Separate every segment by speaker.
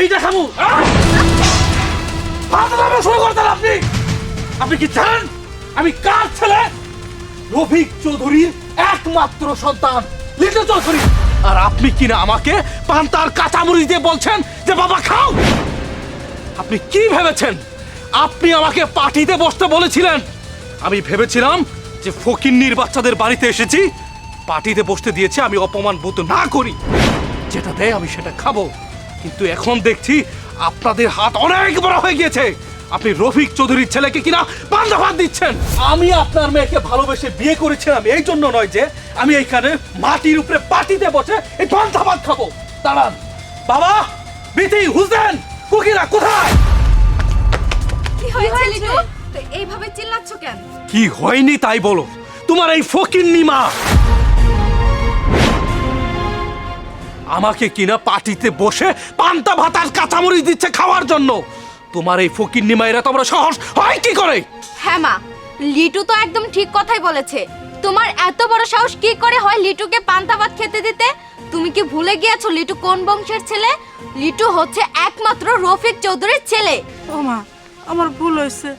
Speaker 1: এইটা খাব ফাজলামো শুরু করতেন আপনি। আপনি কি জানেন? আমি কার ছেলে? রফিক চৌধুরীর একমাত্র সন্তান লিটু চৌধুরী। আর আপনি কিনা আমাকে পান্তার কাঁচামরিচ দিয়ে বলছেন যে, বাবা, খাও আপনি কি ভেবেছেন? আপনি আমাকে পার্টিতে বসতে বলেছিলেন। আমি ভেবেছিলাম যে, ফকিন্নির বাচ্চাদের বাড়িতে এসেছি। পার্টিতে বসতে দিয়েছে, আমি অপমান বোধ না করি। যেটা দেয় আমি সেটা খাব। কিন্তু এখন দেখছি আপনাদের হাত অনেক বড় হয়ে গিয়েছে। আপনি রফিক চৌধুরীর ছেলেকে কিনা পান্তা ভাত দিচ্ছেন। আমি আপনার মেয়েকে ভালোবেসে বিয়ে করেছিলাম এই জন্য নয় যে আমি এইখানে মাটির উপরে পাটিতে বসে এই পান্তা ভাত খাব। দাঁড়ান। বাবা বিথি হুসেন কুকিরা কোথায়?
Speaker 2: কি হয়েছে এইভাবে চিল্লাচ্ছ কেন?
Speaker 1: কি হয়নি তাই বলো। তোমার এই ফকির নিমা আমাকে কিনা পার্টিতে বসে পান্তা ভাত আর কাঁচামরিচ দিচ্ছে খাওয়ার জন্য। তোমার এই ফকির নিমা এরা তোমরা সাহস হয় কি করে?
Speaker 2: হ্যাঁ মা লিটু তো একদম ঠিক কথাই বলেছে। তোমার এত বড় সাহস কি করে হয় লিটুকে পান্তা ভাত খেতে দিতে? তুমি কি ভুলে গিয়েছো লিটু কোন বংশের ছেলে? লিটু হচ্ছে একমাত্র রফিক চৌধুরীর ছেলে।
Speaker 3: ও মা আমার ভুল হয়েছে।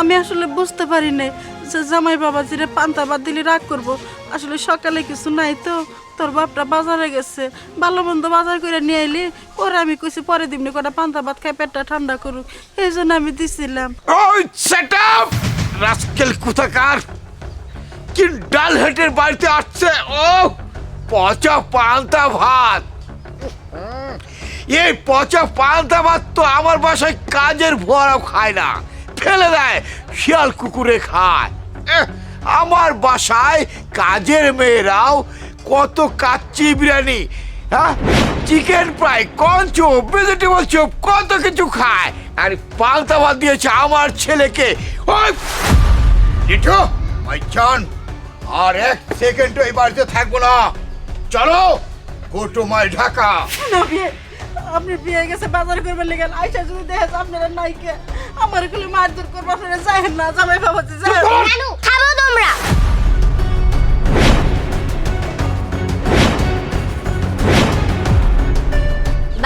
Speaker 3: আমি আসলে বুঝতে পারি নাই। যে জামাই বাবা জিরে পান্তা বাদ দিলে রাগ করব, আসলে সকালে কিছু নাই তো। তোর বাপটা বাজারে গেছে, ভালো মন্দ বাজার করে নিয়ে এলি পরে আমি কইছি পরে দিমনি কটা পান্তা ভাত খাই, পেটটা ঠান্ডা করুক। এই জন্য আমি দিছিলাম।
Speaker 4: ওই সেট আপ রাস্কেল কোথাকার? কি ডাল হেটের বাড়িতে আসছে? ও, পচা পান্তা ভাত। এই পচা পান্তা ভাত তো আমার বাসায় কাজের ভরাও খায় না। ফেলে দেয়, শিয়াল কুকুরে খায়। আমার বাসায় কাজের মেয়েরাও কত কাচ্চি বিরিয়ানি হ্যাঁ? Chicken fry corn soup vegetable soup কত কিছু খায়। আর ভাত দিয়েছে আমার ছেলেকে। লিঠু মাই আর এক সেকেন্ড এই বাড়িতে থাকব না। চলো গো টু মাই ঢাকা।
Speaker 3: আপনি বিয়ে গেছে বাজার করবেন লেগে আইসা যদি দেখে যে আপনারা নাইকে আমারগুলো মারধর করব আপনারা যাবেন না জামাই বাবা যে
Speaker 5: খাব তোমরা।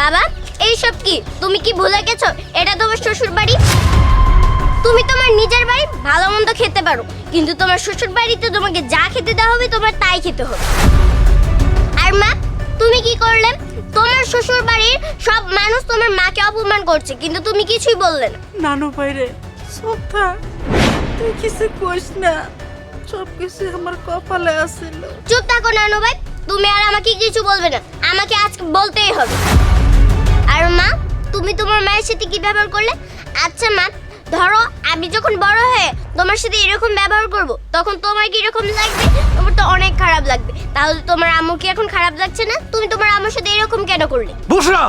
Speaker 5: বাবা এইসব কি? তুমি কি ভুলে গেছো? এটা তোমার শ্বশুর বাড়ি তুমি তোমার নিজের বাড়ি ভালো মন্দ খেতে পারো। কিন্তু তোমার শ্বশুর বাড়িতে তোমাকে যা খেতে দেওয়া হবে তোমার তাই খেতে হবে। আর মা তুমি কি করলে? তোমার শ্বশুর বাড়ির সব মানুষ তোমার মাকে অপমান করছে কিন্তু তুমি কিছুই বললে না।
Speaker 3: নানু বাইরে সব থাক। তুই কিছু কইস না। সব কিছু আমার কপালে আসছিল
Speaker 5: চুপ থাকো নানু ভাই তুমি আর আমাকে কিছু বলবে না। আমাকে আজকে বলতেই হবে। আর মা তুমি তোমার মায়ের সাথে কি ব্যবহার করলে? আচ্ছা মা ধরো আমি যখন বড় হয়ে তোমার সাথে এরকম ব্যবহার করব তখন তোমার কি এরকম লাগবে? তোমার তো অনেক খারাপ লাগবে। তাহলে তোমার আম্মু কি এখন খারাপ লাগছে না? তুমি তোমার আম্মুর সাথে এরকম কেন করলে?
Speaker 1: বুসরা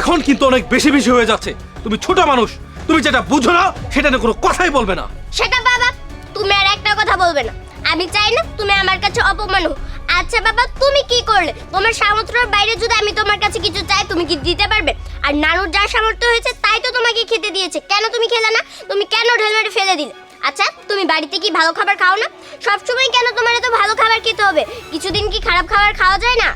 Speaker 1: এখন কিন্তু অনেক বেশি বেশি হয়ে যাচ্ছে। তুমি ছোট মানুষ তুমি যেটা বুঝো না সেটা নিয়ে কোনো কথাই বলবে না।
Speaker 5: সেটা বাবা তুমি আর একটা কথা বলবে না। আমি চাই না তুমি আমার কাছে অপমান হও আচ্ছা বাবা, তুমি কি করলে? তোমার সামর্থ্যের বাইরে যদি আমি তোমার কাছে কিছু চাই, তুমি কি দিতে পারবে? আর নানুর যা সামর্থ্য হয়েছে, তাই তো তোমাকে খেতে দিয়েছে। কেন তুমি খেলে না? তুমি কেন ঢেলমেটে ফেলে দিলে? আচ্ছা তুমি বাড়িতে কি ভালো খাবার খাও না? সবসময় কেন তোমার এত ভালো খাবার খেতে হবে? কিছুদিন কি খারাপ খাবার খাওয়া যায় না?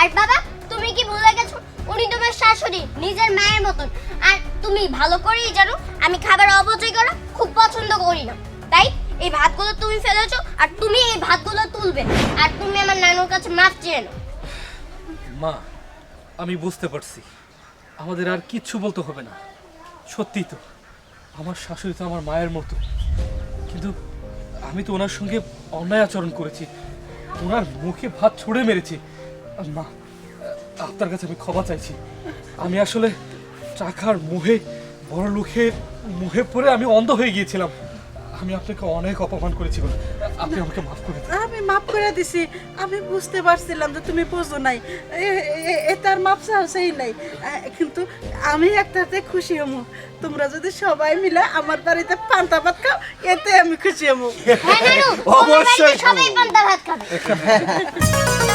Speaker 5: আর বাবা, তুমি কি ভুলে গেছো? উনি তোমার শাশুড়ি, নিজের মায়ের মতন। আর তুমি ভালো করেই জানো, আমি খাবার অপচয় করা খুব পছন্দ করি না। এই ভাতগুলো তুমি ফেলেছো আর তুমি এই ভাতগুলো তুলবে। আর তুমি আমার নানুর কাছে মাপ চেয়ে নাও।
Speaker 1: মা, আমি বুঝতে পারছি। আমাদের আর কিচ্ছু বলতে হবে না। সত্যি তো, আমার শাশুড়ি তো আমার মায়ের মতো। কিন্তু আমি তো ওনার সঙ্গে অন্যায় আচরণ করেছি। ওনার মুখে ভাত ছুঁড়ে মেরেছি। মা, আপনার কাছে আমি ক্ষমা চাইছি। আমি আসলে টাকার মুহে বড় লোকের মুহে পড়ে আমি অন্ধ হয়ে গিয়েছিলাম। আমি আপনাকে অনেক অপমান করেছি বলে আপনি আমাকে মাফ করে দিন।
Speaker 3: আমি মাফ করে দিছি। আমি বুঝতে পারছিলাম যে তুমি বোঝো নাই। এ- তার মাপ সেই নাই। কিন্তু আমি একটাতে খুশি হমু। তোমরা যদি সবাই মিলে আমার বাড়িতে পান্তা ভাত খাও এতে আমি খুশি হমু।
Speaker 5: হ্যাঁ
Speaker 4: অবশ্যই
Speaker 5: সবাই পান্তা ভাত খাবে।